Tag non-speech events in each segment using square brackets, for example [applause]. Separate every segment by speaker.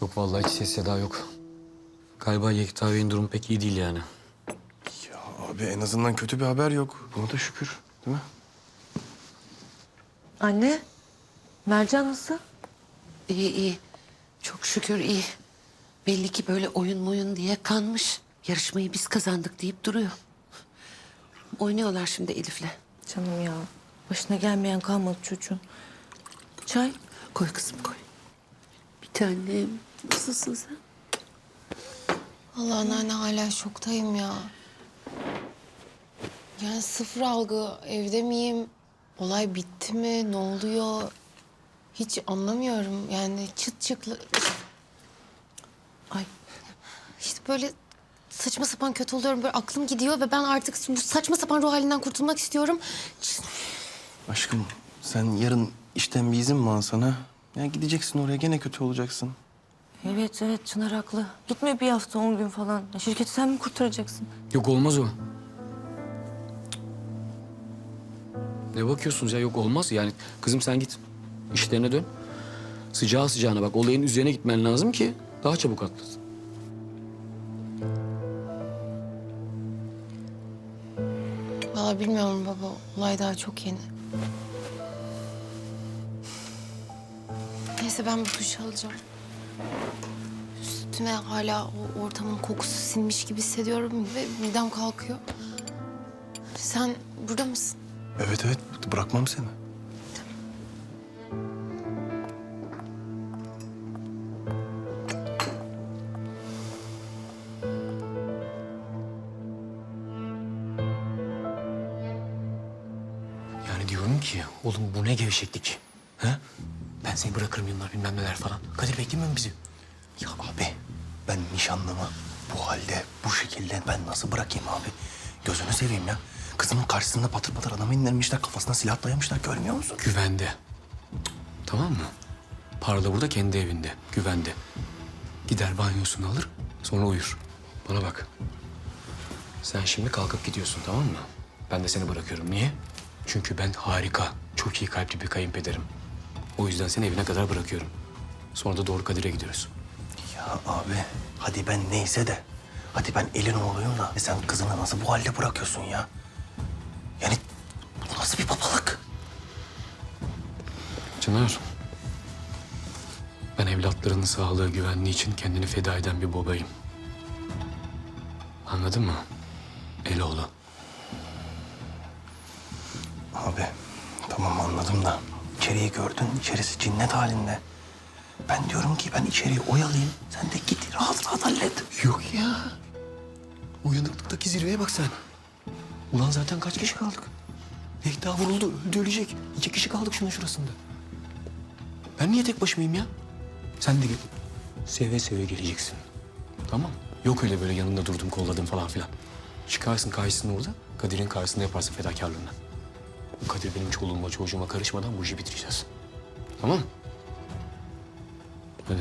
Speaker 1: Yok vallahi hiç ses seda yok. Galiba Yekta Bey'in durumu pek iyi değil yani.
Speaker 2: Ya abi en azından kötü bir haber yok. Buna da şükür değil mi?
Speaker 3: Anne, Mercan nasıl?
Speaker 4: İyi iyi. Çok şükür iyi. Belli ki böyle oyun moyun diye kanmış. Yarışmayı biz kazandık deyip duruyor. Oynuyorlar şimdi Elif'le.
Speaker 3: Canım ya, başına gelmeyen kalmadı çocuğun. Çay?
Speaker 4: Koy kızım koy. Bir tanem. Nasılsın sen?
Speaker 5: Allah anneanne hala şoktayım ya. Yani sıfır algı. Evde miyim? Olay bitti mi? Ne oluyor? Hiç anlamıyorum. Yani çıt çıklı... Ay. İşte böyle saçma sapan kötü oluyorum. Böyle aklım gidiyor ve ben artık bu saçma sapan ruh halinden kurtulmak istiyorum.
Speaker 2: Aşkım sen yarın işten bir izin mi alsan ha? Ya gideceksin oraya gene kötü olacaksın.
Speaker 3: Evet evet Çınar haklı. Gitme bir hafta on gün falan. Ya Şirketi sen mi kurtaracaksın?
Speaker 1: Yok olmaz o. Ne bakıyorsunuz ya yok olmaz yani. Kızım sen git. İşlerine dön. Sıcağı sıcağına bak olayın üzerine gitmen lazım ki daha çabuk atlasın.
Speaker 5: Vallahi bilmiyorum baba. Olay daha çok yeni. Neyse ben bir duş alacağım. Üstüme hala o ortamın kokusu sinmiş gibi hissediyorum ve midem kalkıyor. Sen burada mısın?
Speaker 2: Evet evet bırakmam seni.
Speaker 1: Yani diyorum ki oğlum bu ne gevşeklik. Ha? Seni bırakırım yıllar bilmem neler falan. Kadir beklemiyor mu bizi?
Speaker 2: Ya abi ben nişanlımı bu halde bu şekilde ben nasıl bırakayım abi? Gözünü seveyim ya. Kızımın karşısında patır patır adamı indirmişler kafasına silah dayamışlar görmüyor musun?
Speaker 1: Güvende. Tamam mı? Parla burada kendi evinde. Güvende. Gider banyosunu alır sonra uyur. Bana bak. Sen şimdi kalkıp gidiyorsun tamam mı? Ben de seni bırakıyorum. Niye? Çünkü ben harika, çok iyi kalpli bir kayınpederim. O yüzden seni evine kadar bırakıyorum. Sonra da doğru Kadir'e gidiyoruz.
Speaker 2: Ya abi hadi ben neyse de hadi ben elin oğluyum da sen kızını nasıl bu halde bırakıyorsun ya? Yani bu nasıl bir babalık?
Speaker 1: Çınar. Ben evlatlarının sağlığı, güvenliği için kendini feda eden bir babayım. Anladın mı? Eloğlu.
Speaker 2: Abi tamam anladım da içeriği gördün içerisi cinnet halinde. Ben diyorum ki ben içeriği oyalayayım sen de git rahat rahat hallet.
Speaker 1: Yok ya. Uyanıklıktaki zirveye bak sen. Ulan zaten kaç kişi kaldık? Yekta vuruldu, öldü ölecek. İki kişi kaldık şunun şurasında. Ben niye tek başımayım ya? Sen de gel. Seve seve geleceksin. Tamam. Yok öyle böyle yanında durdum, kolladım falan filan. Çıkarsın karşısına orada, Kadir'in karşısında yaparsın fedakarlığını. Bu Kadir benim çoluğuma çocuğuma karışmadan bu işi bitireceğiz. Tamam mı? Hadi.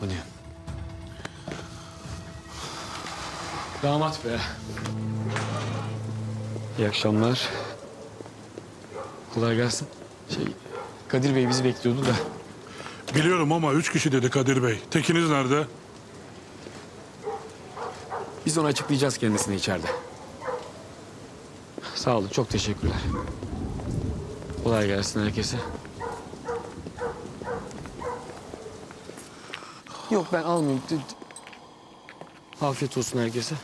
Speaker 1: Hadi. Damat be. İyi akşamlar. Kolay gelsin. Şey, Kadir Bey bizi bekliyordu da.
Speaker 6: Biliyorum ama üç kişi dedi Kadir Bey. Tekiniz nerede?
Speaker 1: Biz onu açıklayacağız kendisine içeride. Sağ olun, çok teşekkürler. Kolay gelsin herkese. Yok ben almayayım. Afiyet olsun herkese.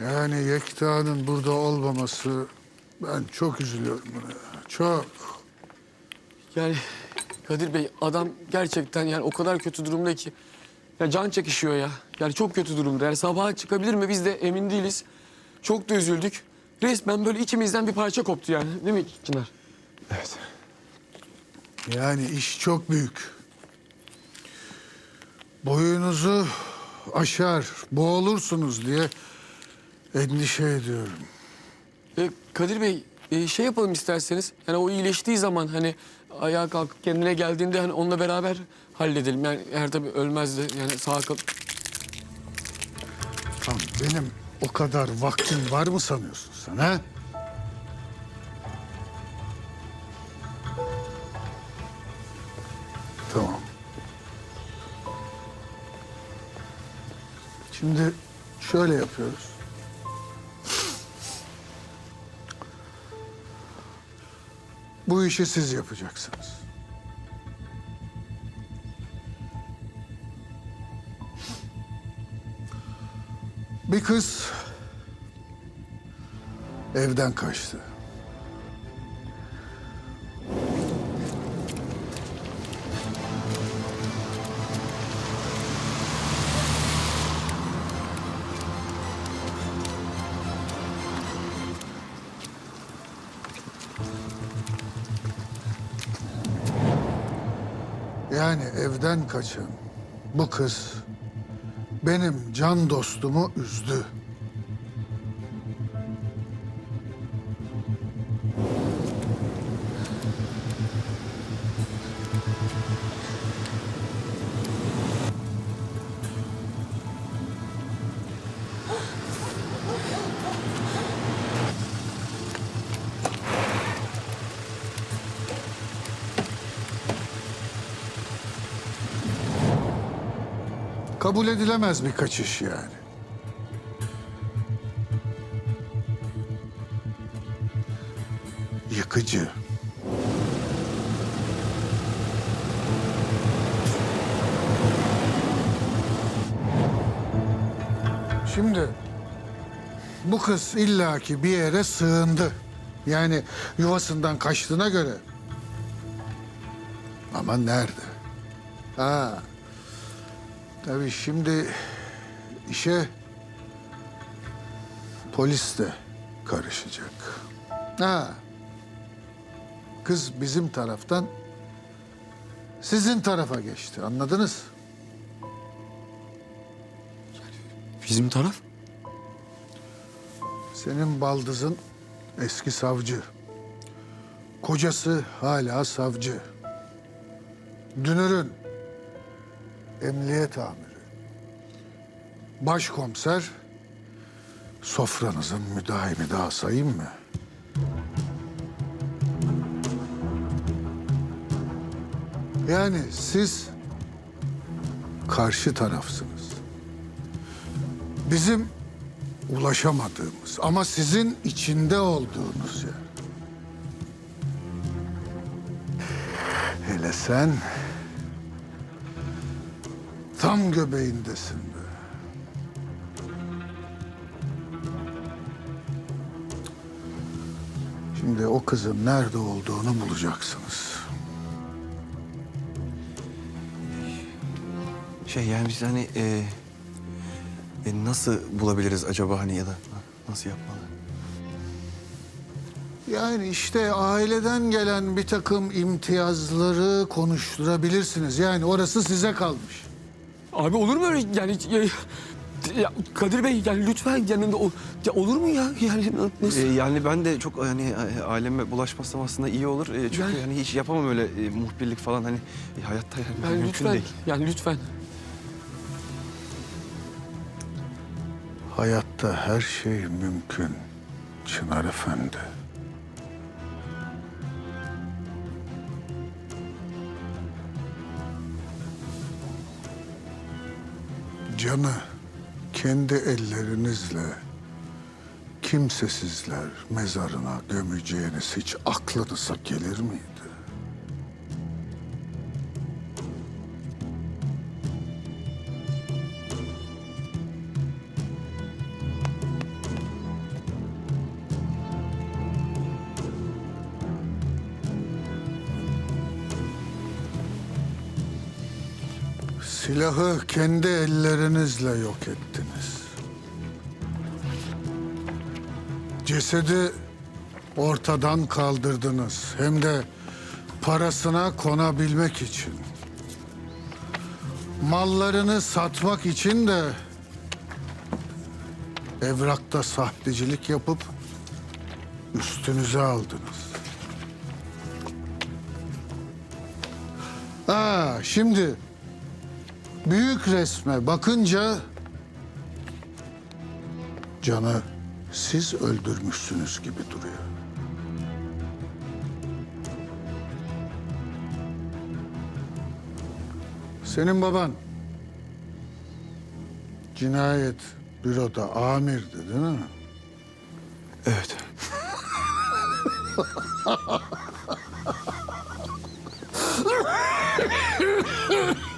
Speaker 7: Yani Yekta'nın burada olmaması ben çok üzülüyorum buna. Çok.
Speaker 1: Yani Kadir Bey adam gerçekten yani o kadar kötü durumda ki. Ya can çekişiyor ya. Yani çok kötü durumda. Yani sabaha çıkabilir mi biz de emin değiliz. Çok da üzüldük. Resmen böyle içimizden bir parça koptu yani. Değil mi Çınar?
Speaker 2: Evet.
Speaker 7: Yani iş çok büyük. Boyunuzu aşar, boğulursunuz diye endişe ediyorum.
Speaker 1: E, Kadir Bey ee, şey yapalım isterseniz. Yani o iyileştiği zaman hani ayağa kalkıp kendine geldiğinde hani onunla beraber halledelim. Yani eğer tabii ölmez de yani sağ kal.
Speaker 7: Lan benim o kadar vaktim var mı sanıyorsun sen ha? Tamam. Şimdi şöyle yapıyoruz. Bu işi siz yapacaksınız. Bir kız evden kaçtı. Yani evden kaçan bu kız benim can dostumu üzdü. Kabul edilemez bir kaçış yani. Yıkıcı. Şimdi bu kız illaki bir yere sığındı. Yani yuvasından kaçtığına göre. Ama nerede? Ha, Tabii şimdi işe polis de karışacak. Ha. Kız bizim taraftan sizin tarafa geçti. Anladınız?
Speaker 1: Bizim taraf?
Speaker 7: Senin baldızın eski savcı. Kocası hala savcı. Dünürün emniyet amiri. Başkomiser sofranızın müdahimi daha sayayım mı? Yani siz karşı tarafsınız. Bizim ulaşamadığımız ama sizin içinde olduğunuz yer. Hele sen tam göbeğindesin be. Şimdi o kızın nerede olduğunu bulacaksınız.
Speaker 2: Şey yani biz hani e, e, nasıl bulabiliriz acaba hani ya da nasıl yapmalı?
Speaker 7: Yani işte aileden gelen bir takım imtiyazları konuşturabilirsiniz. Yani orası size kalmış.
Speaker 1: Abi olur mu öyle yani ya, ya Kadir Bey yani lütfen yanında o ya olur mu ya yani nasıl?
Speaker 2: E, yani ben de çok hani e, aileme bulaşmasam aslında iyi olur. E, çünkü
Speaker 1: Yani-
Speaker 2: hani hiç yapamam öyle e, muhbirlik falan hani e, hayatta yani,
Speaker 1: yani
Speaker 2: mümkün
Speaker 1: lütfen
Speaker 2: değil.
Speaker 1: yani lütfen.
Speaker 7: Hayatta her şey mümkün Çınar Efendi. Canı kendi ellerinizle kimsesizler mezarına gömeceğiniz hiç aklınıza gelir miydi? Silahı kendi ellerinizle yok ettiniz. Cesedi ortadan kaldırdınız. Hem de parasına konabilmek için. Mallarını satmak için de evrakta sahtecilik yapıp üstünüze aldınız. Ha, şimdi büyük resme bakınca canı siz öldürmüşsünüz gibi duruyor. Senin baban cinayet büroda amirdi değil mi?
Speaker 1: Evet. [laughs]